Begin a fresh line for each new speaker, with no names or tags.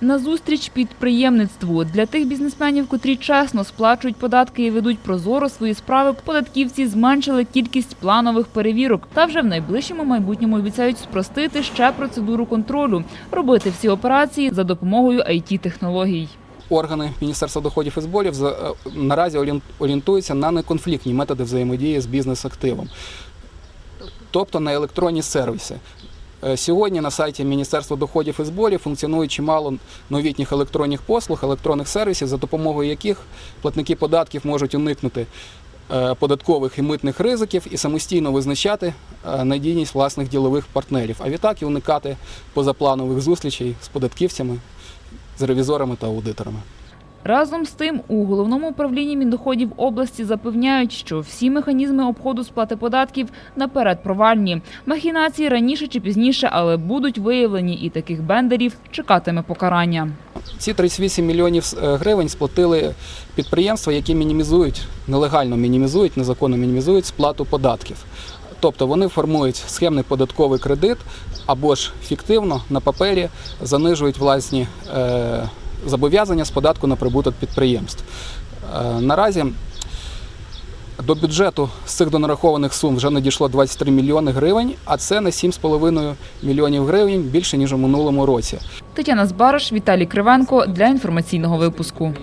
На зустріч підприємництву. Для тих бізнесменів, котрі чесно сплачують податки і ведуть прозоро свої справи, податківці зменшили кількість планових перевірок. Та вже в найближчому майбутньому обіцяють спростити ще процедуру контролю, робити всі операції за допомогою it технологій.
Органи Міністерства доходів і зборів е, наразі орієнтуються на неконфліктні методи взаємодії з бізнес-активом, тобто на електронні сервіси. Е, Сьогодні на сайті Міністерства доходів і зборів функціонує чимало новітніх електронних послуг, електронних сервісів, за допомогою яких платники податків можуть уникнути е, податкових і митних ризиків і самостійно визначати е, надійність власних ділових партнерів, а відтак і уникати позапланових зустрічей з податківцями, з ревізорами та аудиторами.
Разом з тим, у головному управлінні Міндоходів області запевняють, що всі механізми обходу сплати податків наперед провальні. Махінації раніше чи пізніше, але будуть виявлені, і таких бендерів чекатиме покарання.
Ці 38 мільйонів е, гривень сплатили підприємства, які мінімізують, нелегально мінімізують, незаконно мінімізують сплату податків. Тобто вони формують схемний податковий кредит або ж фіктивно на папері занижують власні е, зобов'язання з податку на прибуток підприємств. Е, наразі до бюджету з цих донарахованих сум вже надійшло 23 мільйони гривень, а це на 7,5 мільйонів гривень більше ніж у минулому році.
Тетяна Збараш, Віталій Кривенко для інформаційного випуску.